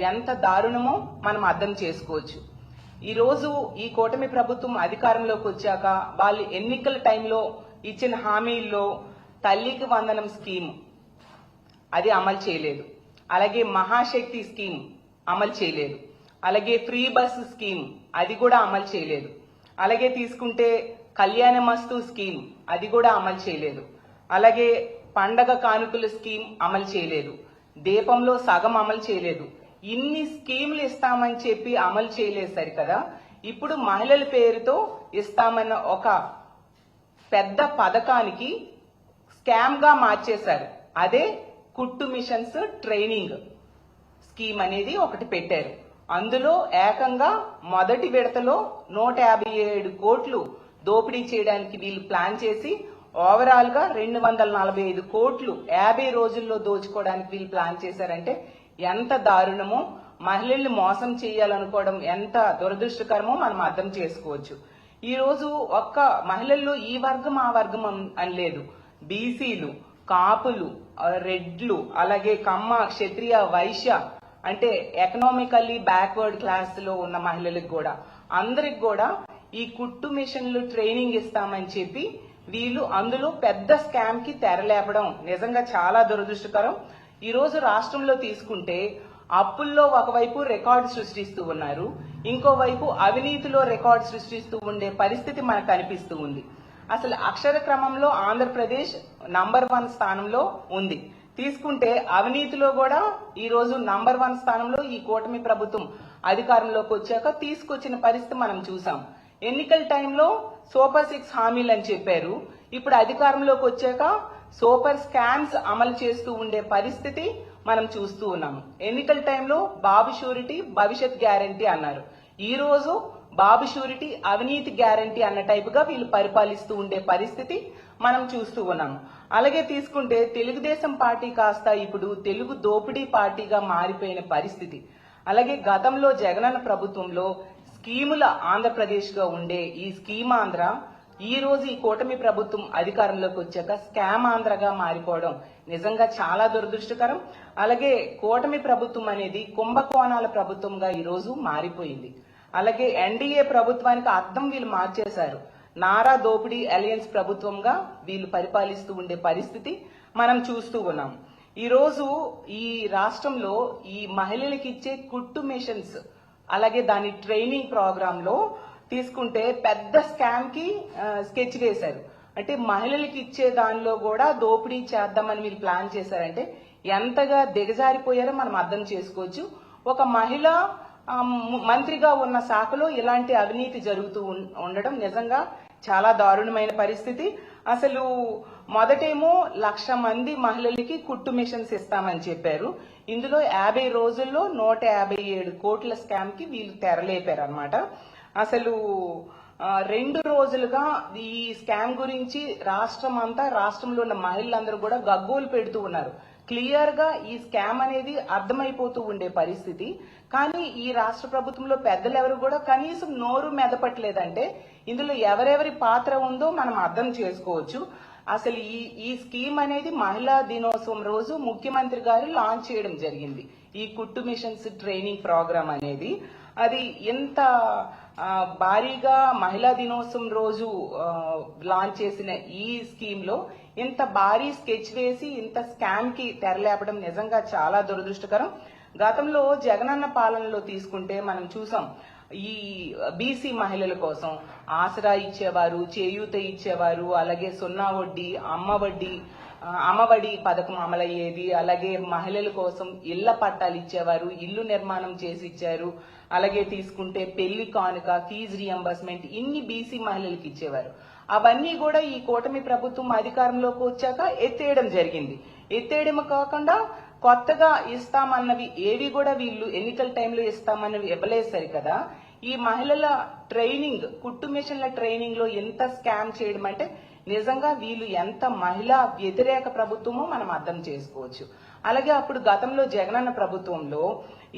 ఎంత దారుణమో మనం అర్థం చేసుకోవచ్చు. ఈ రోజు ఈ కూటమి ప్రభుత్వం అధికారంలోకి వచ్చాక వాళ్ళు ఎన్నికల టైంలో ఇచ్చిన హామీల్లో తల్లికి వందనం స్కీమ్. అది అమలు చేయలేదు. అలాగే మహాశక్తి స్కీమ్ అమలు చేయలేదు. అలాగే ఫ్రీ బస్ స్కీమ్ అది కూడా అమలు చేయలేదు. అలాగే తీసుకుంటే కళ్యాణ మస్తు స్కీమ్ అది కూడా అమలు చేయలేదు. అలాగే పండగ కానుకల స్కీమ్ అమలు చేయలేదు. దీపంలో సగం అమలు చేయలేదు. ఇన్ని స్కీములు ఇస్తామని చెప్పి అమలు చేయలేదు కదా ఇప్పుడు మహిళల పేరుతో ఇస్తామన్న ఒక పెద్ద పథకానికి స్కామ్గా మార్చేశారు. అదే కుట్టు మిషన్స్ ట్రైనింగ్ స్కీమ్ అనేది ఒకటి పెట్టారు. అందులో ఏకంగా మొదటి విడతలో నూట యాభై ఏడు కోట్లు దోపిడీ చేయడానికి వీళ్ళు ప్లాన్ చేసి ఓవరాల్గా రెండు వందల నలభై ఐదు కోట్లు యాభై రోజుల్లో దోచుకోవడానికి వీళ్ళు ప్లాన్ చేశారంటే ఎంత దారుణమో మహిళల్ని మోసం చేయాలనుకోవడం ఎంత దురదృష్టకరమో మనం అర్థం చేసుకోవచ్చు. ఈ రోజు ఒక్క మహిళల్లో ఈ వర్గం ఆ వర్గం అని లేదు. బీసీలు కాపులు రెడ్లు అలాగే కమ్మ క్షత్రియ వైశ్య అంటే ఎకనామికల్లీ బ్యాక్వర్డ్ క్లాస్లో ఉన్న మహిళలకు కూడా. అందరికి కూడా ఈ కుట్టు మిషన్లు ట్రైనింగ్ ఇస్తామని చెప్పి వీళ్ళు అందులో పెద్ద స్కామ్కి తెరలేపడం నిజంగా చాలా దురదృష్టకరం. ఈరోజు రాష్ట్రంలో తీసుకుంటే అప్పుల్లో ఒకవైపు రికార్డు సృష్టిస్తూ ఉన్నారు ఇంకోవైపు అవినీతిలో రికార్డు సృష్టిస్తూ ఉండే పరిస్థితి మనకు కనిపిస్తూ ఉంది. అసలు అక్షర క్రమంలో ఆంధ్రప్రదేశ్ నంబర్ వన్ స్థానంలో ఉంది. తీసుకుంటే అవినీతిలో కూడా ఈ రోజు నంబర్ వన్ స్థానంలో ఈ కూటమి ప్రభుత్వం అధికారంలోకి వచ్చాక తీసుకొచ్చిన పరిస్థితి మనం చూసాం. ఎన్నికల టైంలో సూపర్ సిక్స్ హామీలు అని చెప్పారు. ఇప్పుడు అధికారంలోకి వచ్చాక సూపర్ స్కామ్స్ అమలు చేస్తూ ఉండే పరిస్థితి మనం చూస్తూ ఉన్నాము ఎన్నికల టైంలో బాబు షూరిటీ భవిష్యత్ గ్యారంటీ అన్నారు. ఈ రోజు బాబు షూరిటీ అవినీతి గ్యారంటీ అన్న టైపుగా వీళ్ళు పరిపాలిస్తూ ఉండే పరిస్థితి మనం చూస్తూ ఉన్నాము అలాగే తీసుకుంటే తెలుగుదేశం పార్టీ కాస్త ఇప్పుడు తెలుగు దోపిడీ పార్టీగా మారిపోయిన పరిస్థితి. అలాగే గతంలో జగనన్న ప్రభుత్వంలో స్కీముల ఆంధ్రప్రదేశ్గా ఉండే ఈ స్కీమ్ ఆంధ్ర ఈ రోజు ఈ కూటమి ప్రభుత్వం అధికారంలోకి వచ్చాక స్కామ్ ఆంధ్రగా మారిపోవడం నిజంగా చాలా దురదృష్టకరం. అలాగే కూటమి ప్రభుత్వం అనేది కుంభకోణాల ప్రభుత్వంగా ఈ రోజు మారిపోయింది. అలాగే ఎన్డీఏ ప్రభుత్వానికి అర్థం వీళ్ళు మార్చేశారు. నారా దోపిడీ అలయన్స్ ప్రభుత్వంగా వీళ్ళు పరిపాలిస్తూ ఉండే పరిస్థితి మనం చూస్తూ ఉన్నాం. ఈరోజు ఈ రాష్ట్రంలో ఈ మహిళలకు ఇచ్చే కుట్టు మిషన్స్ అలాగే దాని ట్రైనింగ్ ప్రోగ్రాంలో తీసుకుంటే పెద్ద స్కామ్కి స్కెచ్ వేశారు. అంటే మహిళలకి ఇచ్చే దానిలో కూడా దోపిడీ చేద్దామని మీరు ప్లాన్ చేశారంటే ఎంతగా దిగజారిపోయారో మనం అర్థం చేసుకోవచ్చు. ఒక మహిళ మంత్రిగా ఉన్న శాఖలో ఇలాంటి అవినీతి జరుగుతూ ఉండడం నిజంగా చాలా దారుణమైన పరిస్థితి. అసలు మొదటేమో లక్ష మంది మహిళలకి కుట్టు మిషన్స్ ఇస్తామని చెప్పారు. ఇందులో యాభై రోజుల్లో నూట యాభై ఏడు కోట్ల స్కామ్కి వీళ్ళు తెరలేపారు అనమాట అసలు రెండు రోజులుగా ఈ స్కామ్ గురించి రాష్ట్రం అంతా రాష్ట్రంలో ఉన్న మహిళలందరూ కూడా గగ్గోలు పెడుతూ ఉన్నారు. క్లియర్గా ఈ స్కామ్ అనేది అర్థమైపోతూ ఉండే పరిస్థితి. కానీ ఈ రాష్ట్ర ప్రభుత్వంలో పెద్దలు ఎవరు కూడా కనీసం నోరు మెదపట్లేదంటే ఇందులో ఎవరెవరి పాత్ర ఉందో మనం అర్థం చేసుకోవచ్చు. అసలు ఈ ఈ స్కీమ్ అనేది మహిళా దినోత్సవం రోజు ముఖ్యమంత్రి గారు లాంచ్ చేయడం జరిగింది. ఈ కుట్టు మిషన్స్ ట్రైనింగ్ ప్రోగ్రామ్ అనేది. అది ఎంత భారీగా మహిళా దినోత్సవం రోజు లాంచ్ చేసిన ఈ స్కీమ్లో ఇంత భారీ స్కెచ్ వేసి ఇంత స్కామ్కి తెరలేపడం నిజంగా చాలా దురదృష్టకరం. గతంలో జగనన్న పాలనలో తీసుకుంటే మనం చూసాం ఈ బీసీ మహిళల కోసం ఆసరా ఇచ్చేవారు చేయూత ఇచ్చేవారు అలాగే సున్నా వడ్డీ అమ్మ వడ్డీ అమ్మఒడి పథకం అమలయ్యేది. అలాగే మహిళల కోసం ఇళ్ళ పట్టాలు ఇచ్చేవారు ఇల్లు నిర్మాణం చేసి ఇచ్చారు. అలాగే తీసుకుంటే పెళ్ళి కానుక ఫీజు రియంబర్స్మెంట్ ఇన్ని బీసీ మహిళలకు ఇచ్చేవారు. అవన్నీ కూడా ఈ కూటమి ప్రభుత్వం అధికారంలోకి వచ్చాక ఎత్తేయడం జరిగింది. ఎత్తేయడం కాకుండా కొత్తగా ఇస్తామన్నవి ఏవి కూడా వీళ్ళు ఎన్నికల టైంలో ఇస్తామన్నవి ఇవ్వలేసరి కదా ఈ మహిళల ట్రైనింగ్ కుట్టు మిషన్ల ట్రైనింగ్లో ఎంత స్కామ్ చేయడం అంటే నిజంగా వీళ్ళు ఎంత మహిళా వ్యతిరేక ప్రభుత్వమో మనం అర్థం చేసుకోవచ్చు. అలాగే అప్పుడు గతంలో జగనన్న ప్రభుత్వంలో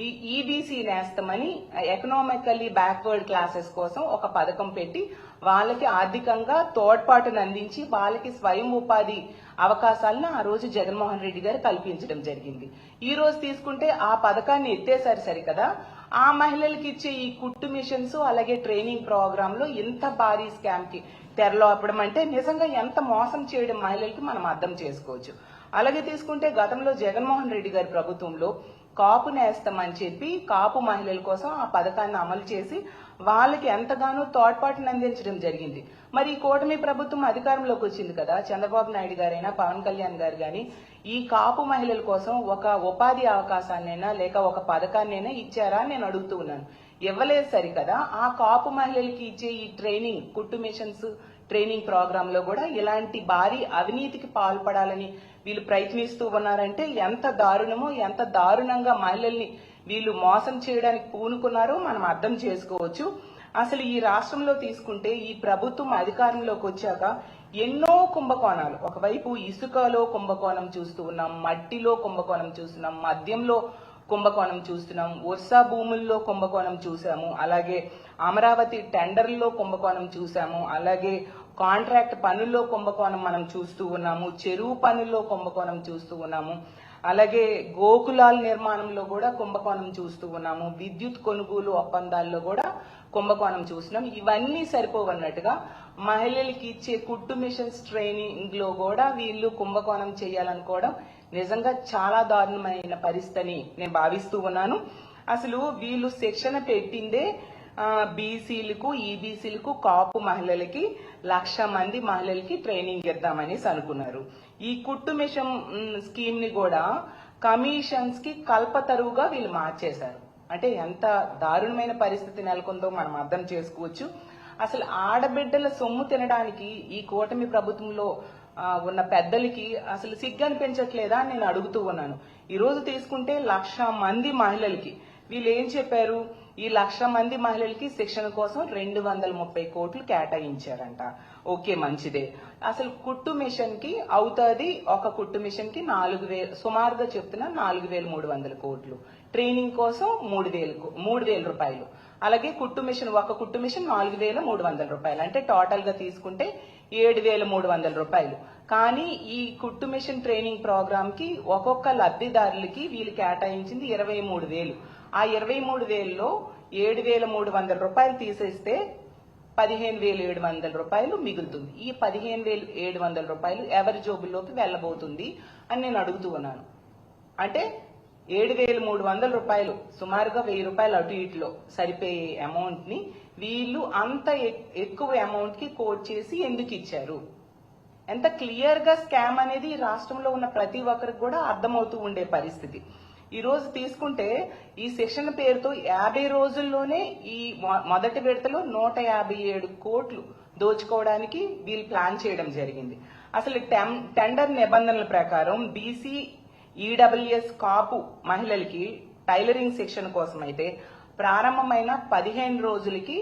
ఈ ఈబీసీ నేస్తమని ఎకనామికల్లీ బ్యాక్వర్డ్ క్లాసెస్ కోసం ఒక పథకం పెట్టి వాళ్ళకి ఆర్థికంగా తోడ్పాటును అందించి వాళ్ళకి స్వయం ఉపాధి అవకాశాలను ఆ రోజు జగన్మోహన్ రెడ్డి గారు కల్పించడం జరిగింది. ఈ రోజు తీసుకుంటే ఆ పథకాన్ని ఎత్తేసారు సరికదా? ఆ మహిళలకి ఇచ్చే ఈ కుట్టు మిషన్స్ అలాగే ట్రైనింగ్ ప్రోగ్రామ్లో ఇంత భారీ స్కామ్కి తెరలోపడం అంటే నిజంగా ఎంత మోసం చేయడం మహిళలకి మనం అర్థం చేసుకోవచ్చు. అలాగే తీసుకుంటే గతంలో జగన్మోహన్ రెడ్డి గారి ప్రభుత్వంలో కాపు నేస్తామని చెప్పి కాపు మహిళల కోసం ఆ పథకాన్ని అమలు చేసి వాళ్ళకి ఎంతగానో తోడ్పాటును అందించడం జరిగింది. మరి ఈ కూటమి ప్రభుత్వం అధికారంలోకి వచ్చింది కదా చంద్రబాబు నాయుడు గారైనా పవన్ కళ్యాణ్ గారు గాని ఈ కాపు మహిళల కోసం ఒక ఉపాధి అవకాశాన్నైనా లేక ఒక పథకాన్నైనా ఇచ్చారా నేను అడుగుతూ ఉన్నాను. ఇవ్వలేదు సరికదా. ఆ కాపు మహిళలకి ఇచ్చే ఈ ట్రైనింగ్ కుట్టు మిషన్స్ ట్రైనింగ్ ప్రోగ్రామ్లో కూడా ఇలాంటి భారీ అవినీతికి పాల్పడాలని వీళ్ళు ప్రయత్నిస్తూ ఉన్నారంటే ఎంత దారుణమో ఎంత దారుణంగా మహిళల్ని వీళ్ళు మోసం చేయడానికి పూనుకున్నారో మనం అర్థం చేసుకోవచ్చు. అసలు ఈ రాష్ట్రంలో తీసుకుంటే ఈ ప్రభుత్వం అధికారంలోకి వచ్చాక ఎన్నో కుంభకోణాలు. ఒకవైపు ఇసుకలో కుంభకోణం చూస్తూ ఉన్నాం మట్టిలో కుంభకోణం చూస్తున్నాం మద్యంలో కుంభకోణం చూస్తున్నాం. వర్షా భూముల్లో కుంభకోణం చూసాము అలాగే అమరావతి టెండర్లో కుంభకోణం చూసాము అలాగే కాంట్రాక్ట్ పనుల్లో కుంభకోణం మనం చూస్తూ ఉన్నాము. చెరువు పనుల్లో కుంభకోణం చూస్తూ ఉన్నాము. అలాగే గోకులాల నిర్మాణంలో కూడా కుంభకోణం చూస్తూ ఉన్నాము. విద్యుత్ కొనుగోలు ఒప్పందాల్లో కూడా కుంభకోణం చూస్తున్నాం. ఇవన్నీ సరిపోవన్నట్టుగా మహిళలకి ఇచ్చే కుట్టు మిషన్స్ ట్రైనింగ్లో కూడా వీళ్ళు కుంభకోణం చేయాలనుకోవడం నిజంగా చాలా దారుణమైన పరిస్థితి నేను భావిస్తూ ఉన్నాను. అసలు వీళ్ళు శిక్షణ పెట్టిందే బీసీలకు ఈబీసీలకు కాపు మహిళలకి లక్ష మంది మహిళలకి ట్రైనింగ్ ఇద్దామనేసి అనుకున్నారు. ఈ కుట్టు మిషన్ స్కీమ్ని కూడా కమిషన్స్కి కల్పతరువుగా వీళ్ళు మార్చేశారు. అంటే ఎంత దారుణమైన పరిస్థితి నెలకొందో మనం అర్థం చేసుకోవచ్చు. అసలు ఆడబిడ్డల సొమ్ము తినడానికి ఈ కూటమి ప్రభుత్వంలో ఉన్న పెద్దలకి అసలు సిగ్గు అనిపించట్లేదా అని నేను అడుగుతూ ఉన్నాను. ఈ రోజు తీసుకుంటే లక్ష మంది మహిళలకి. వీళ్ళు ఏం చెప్పారు? ఈ లక్ష మంది మహిళలకి శిక్షణ కోసం రెండు వందల ముప్పై కోట్లు కేటాయించారంట. ఓకే మంచిదే. అసలు కుట్టు మిషన్కి అవుతుంది ఒక కుట్టు మిషన్కి నాలుగు వేలు సుమారుగా చెప్తున్నా నాలుగు వేల మూడు వందల కోట్లు. ట్రైనింగ్ కోసం మూడు వేలు మూడు వేల రూపాయలు. అలాగే కుట్టు మిషన్ ఒక కుట్టు మిషన్ నాలుగు వేల మూడు వందల రూపాయలు. అంటే టోటల్గా తీసుకుంటే ఏడు వేల మూడు వందల రూపాయలు. కానీ ఈ కుట్టు మిషన్ ట్రైనింగ్ ప్రోగ్రాంకి ఒక్కొక్క లబ్ధిదారులకి వీళ్ళు కేటాయించింది ఇరవై మూడు వేలు. ఆ ఇరవై మూడు వేలలో ఏడు వేల మూడు వందల రూపాయలు తీసేస్తే పదిహేను వేలు ఏడు వందల రూపాయలు మిగులుతుంది. ఈ పదిహేను వేలు ఏడు వందల రూపాయలు ఎవరి జోబుల్లోకి వెళ్ళబోతుంది అని నేను అడుగుతూ ఉన్నాను. అంటే ఏడు వేలు మూడు వందల రూపాయలు సుమారుగా వెయ్యి రూపాయలు అటు ఇటులో సరిపోయే అమౌంట్ని వీళ్ళు అంత ఎక్- ఎక్కువ అమౌంట్కి కోట్ చేసి ఎందుకు ఇచ్చారు? ఎంత క్లియర్గా స్కామ్ అనేది రాష్ట్రంలో ఉన్న ప్రతి ఒక్కరికి కూడా అర్థమవుతూ ఉండే పరిస్థితి. ఈ రోజు తీసుకుంటే ఈ సెషన్ పేరుతో యాభై రోజుల్లోనే ఈ మొ- మొదటి విడతలో నూట యాభై ఏడు కోట్లు దోచుకోవడానికి వీళ్ళు ప్లాన్ చేయడం జరిగింది. అసలు టెం- టెండర్ నిబంధనల ప్రకారం బీసీ ఈడబ్ల్యూఎస్ కాపు మహిళలకి టైలరింగ్ శిక్షణ కోసం అయితే ప్రారంభమైన పదిహేను రోజులకి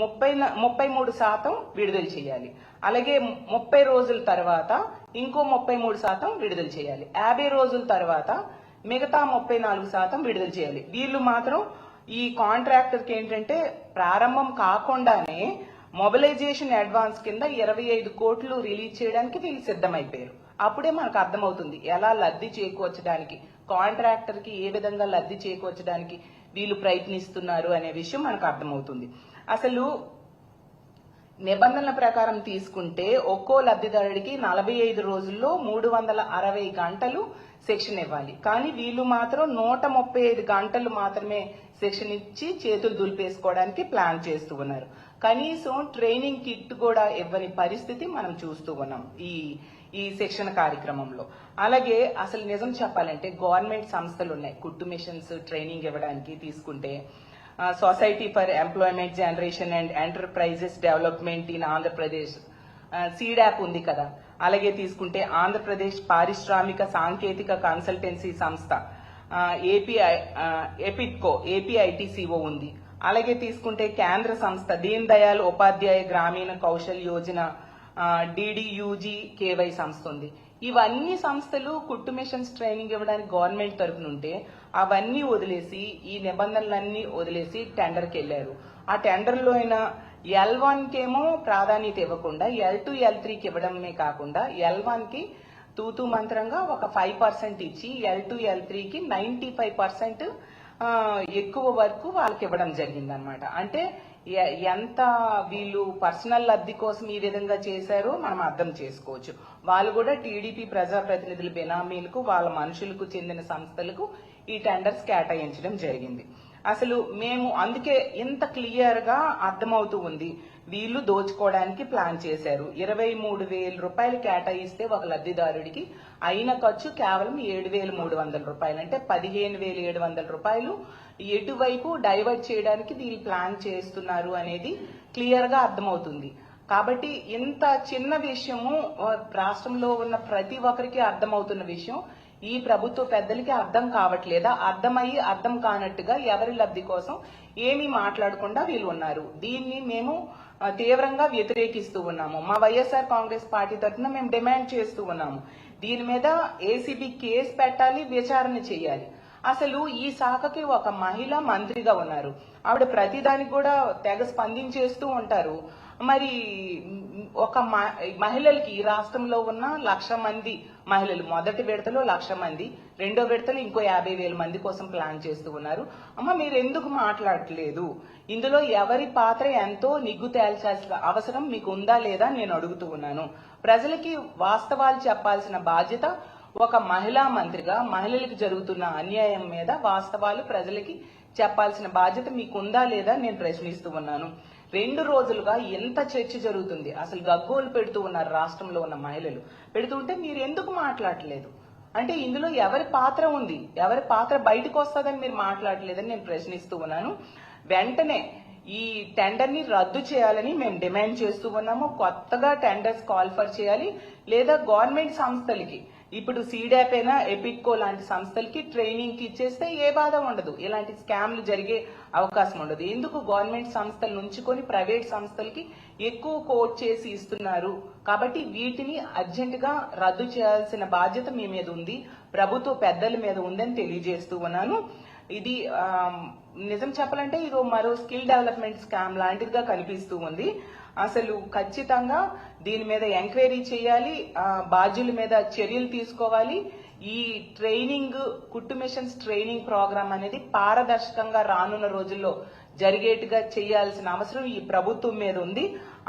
ముప్పై ముప్పై మూడు శాతం విడుదల చేయాలి. అలాగే ముప్పై రోజుల తర్వాత ఇంకో ముప్పై మూడు శాతం విడుదల చేయాలి. యాభై రోజుల తర్వాత మిగతా ముప్పై నాలుగు శాతం విడుదల చేయాలి. వీళ్ళు మాత్రం ఈ కాంట్రాక్టర్కి ఏంటంటే ప్రారంభం కాకుండానే మొబిలైజేషన్ అడ్వాన్స్ కింద ఇరవై ఐదు కోట్లు రిలీజ్ చేయడానికి వీళ్ళు సిద్ధమైపోయారు. అప్పుడే మనకు అర్థమవుతుంది. ఎలా లబ్ధి చేకూర్చడానికి కాంట్రాక్టర్కి ఏ విధంగా లబ్ధి చేకూర్చడానికి వీళ్ళు ప్రయత్నిస్తున్నారు అనే విషయం మనకు అర్థమవుతుంది. అసలు నిబంధనల ప్రకారం తీసుకుంటే ఒక్కో లబ్ధిదారుడికి నలభై ఐదు రోజుల్లో మూడు వందల అరవై గంటలు శిక్షణ ఇవ్వాలి. కానీ వీళ్ళు మాత్రం నూట ముప్పై ఐదు గంటలు మాత్రమే శిక్షణ ఇచ్చి చేతులు దులిపేసుకోవడానికి ప్లాన్ చేస్తూ ఉన్నారు. కనీసం ట్రైనింగ్ కిట్ కూడా ఇవ్వని పరిస్థితి మనం చూస్తూ ఉన్నాం. ఈ ఈ శిక్షణ కార్యక్రమంలో. అలాగే అసలు నిజం చెప్పాలంటే గవర్నమెంట్ సంస్థలు ఉన్నాయి. కుట్టు మిషన్స్ ట్రైనింగ్ ఇవ్వడానికి తీసుకుంటే society for employment generation and enterprises development in Andhra Pradesh SEEDAP ఉంది కదా. అలాగే తీసుకుంటే ఆంధ్రప్రదేశ్ పారిశ్రామిక సాంకేతిక కన్సల్టెన్సీ సంస్థ ఏపీఐ ఎపిట్కో ఏపీఐటీసీఓ ఉంది. అలాగే తీసుకుంటే కేంద్ర సంస్థ దీన్ దయాల్ ఉపాధ్యాయ గ్రామీణ కౌశల్ యోజన డిడియూజీ కేవై సంస్థ ఉంది ఇవన్నీ సంస్థలు కుట్టు మిషన్స్ ట్రైనింగ్ ఇవ్వడానికి గవర్నమెంట్ తరఫున ఉంటే అవన్నీ వదిలేసి ఈ నిబంధనలన్నీ వదిలేసి టెండర్కి వెళ్ళారు ఆ టెండర్లో అయినా ఎల్ వన్ కేమో ప్రాధాన్యత ఇవ్వకుండా ఎల్ టూ ఎల్ త్రీకి ఇవ్వడమే కాకుండా ఎల్ వన్కి తూతూ మంత్రంగా ఒక ఫైవ్ పర్సెంట్ ఇచ్చి ఎల్ టూ ఎల్ త్రీకి నైన్టీ ఫైవ్ పర్సెంట్ ఎక్కువ వరకు వాళ్ళకి ఇవ్వడం జరిగింది అనమాట అంటే ఎంత వీళ్ళు పర్సనల్ లబ్ధి కోసం ఈ విధంగా చేశారో మనం అర్థం చేసుకోవచ్చు. వాళ్ళు కూడా టీడీపీ ప్రజాప్రతినిధుల బెనామీలకు వాళ్ళ మనుషులకు చెందిన సంస్థలకు ఈ టెండర్స్ కేటాయించడం జరిగింది. అసలు మేము అందుకే ఇంత క్లియర్గా అర్థమవుతూ ఉంది. వీళ్ళు దోచుకోవడానికి ప్లాన్ చేశారు. ఇరవై మూడు వేల రూపాయలు కేటాయిస్తే ఒక లబ్ధిదారుడికి అయిన ఖర్చు కేవలం ఏడు వేల మూడు వందల రూపాయలు. అంటే పదిహేను వేల ఏడు వందల రూపాయలు ఎటువైపు డైవర్ట్ చేయడానికి దీన్ని ప్లాన్ చేస్తున్నారు అనేది క్లియర్గా అర్థమవుతుంది. కాబట్టి ఇంత చిన్న విషయము రాష్ట్రంలో ఉన్న ప్రతి ఒక్కరికి అర్థమవుతున్న విషయం ఈ ప్రభుత్వ పెద్దలకి అర్థం కావట్లేదా? అర్థమయ్యి అర్థం కానట్టుగా ఎవరి లబ్ధి కోసం ఏమీ మాట్లాడకుండా వీళ్ళు ఉన్నారు. దీన్ని మేము తీవ్రంగా వ్యతిరేకిస్తూ ఉన్నాము. మా వైఎస్ఆర్ కాంగ్రెస్ పార్టీ తరఫున మేము డిమాండ్ చేస్తూ ఉన్నాము. దీని మీద ఏసీబీ కేసు పెట్టాలి విచారణ చేయాలి. అసలు ఈ శాఖకి ఒక మహిళ మంత్రిగా ఉన్నారు. ఆవిడ ప్రతిదానికి కూడా తెగ స్పందించేస్తూ ఉంటారు. మరి ఒక మహిళలకి ఈ రాష్ట్రంలో ఉన్న లక్ష మంది మహిళలు మొదటి విడతలో లక్ష మంది రెండో విడతలో ఇంకో యాభై వేల మంది కోసం ప్లాన్ చేస్తూ ఉన్నారు. అమ్మ మీరు ఎందుకు మాట్లాడట్లేదు? ఇందులో ఎవరి పాత్ర ఎంతో నిగ్గు తేల్చాల్సిన అవసరం మీకు ఉందా లేదా నేను అడుగుతూ ఉన్నాను. ప్రజలకి వాస్తవాలు చెప్పాల్సిన బాధ్యత ఒక మహిళా మంత్రిగా మహిళలకు జరుగుతున్న అన్యాయం మీద వాస్తవాలు ప్రజలకి చెప్పాల్సిన బాధ్యత మీకు ఉందా లేదా నేను ప్రశ్నిస్తూ ఉన్నాను. రెండు రోజులుగా ఎంత చర్చ జరుగుతుంది? అసలు గగ్గోలు పెడుతూ ఉన్నారు రాష్ట్రంలో ఉన్న మహిళలు. పెడుతుంటే మీరు ఎందుకు మాట్లాడలేదు? అంటే ఇందులో ఎవరి పాత్ర ఉంది? ఎవరి పాత్ర బయటకు వస్తుందని మీరు మాట్లాడలేదని నేను ప్రశ్నిస్తూ ఉన్నాను. వెంటనే ఈ టెండర్ని రద్దు చేయాలని మేము డిమాండ్ చేస్తూ ఉన్నాము. కొత్తగా టెండర్స్ కాల్ఫర్ చేయాలి లేదా గవర్నమెంట్ సంస్థలకి ఇప్పుడు సీడాప్ అయినా ఎపిక్కో లాంటి సంస్థలకి ట్రైనింగ్కి ఇచ్చేస్తే ఏ బాధ ఉండదు. ఇలాంటి స్కామ్లు జరిగే అవకాశం ఉండదు. ఎందుకు గవర్నమెంట్ సంస్థలు నుంచుకొని ప్రైవేట్ సంస్థలకి ఎక్కువ కోట్ చేసి ఇస్తున్నారు? కాబట్టి వీటిని అర్జెంట్గా రద్దు చేయాల్సిన బాధ్యత మీ మీద ఉంది. ప్రభుత్వ పెద్దల మీద ఉందని తెలియజేస్తూ ఉన్నాను. ఇది నిజం చెప్పాలంటే ఇది మరో స్కిల్ డెవలప్మెంట్ స్కామ్ లాంటిదిగా కనిపిస్తూ ఉంది. అసలు ఖచ్చితంగా దీని మీద ఎంక్వైరీ చేయాలి బాధ్యుల మీద చర్యలు తీసుకోవాలి. ఈ ట్రైనింగ్ కుట్టు మిషన్స్ ట్రైనింగ్ ప్రోగ్రామ్ అనేది పారదర్శకంగా రానున్న రోజుల్లో జరిగేట్టుగా చేయాల్సిన అవసరం ఈ ప్రభుత్వం మీద ఉంది.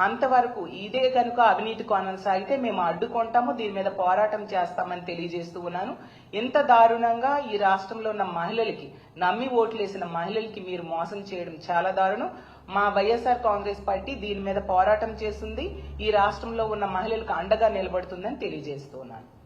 అంతవరకు ఇదే కనుక అవినీతి కొనసాగితే మేము అడ్డుకుంటాము దీని మీద పోరాటం చేస్తామని తెలియజేస్తూ ఉన్నాను. ఇంత దారుణంగా ఈ రాష్ట్రంలో ఉన్న మహిళలకి నమ్మి ఓట్లేసిన మహిళలకి మీరు మోసం చేయడం చాలా దారుణం. మా వైఎస్ఆర్ కాంగ్రెస్ పార్టీ దీని మీద పోరాటం చేస్తుంది. ఈ రాష్ట్రంలో ఉన్న మహిళలకు అండగా నిలబడుతుందని తెలియజేస్తున్నాను.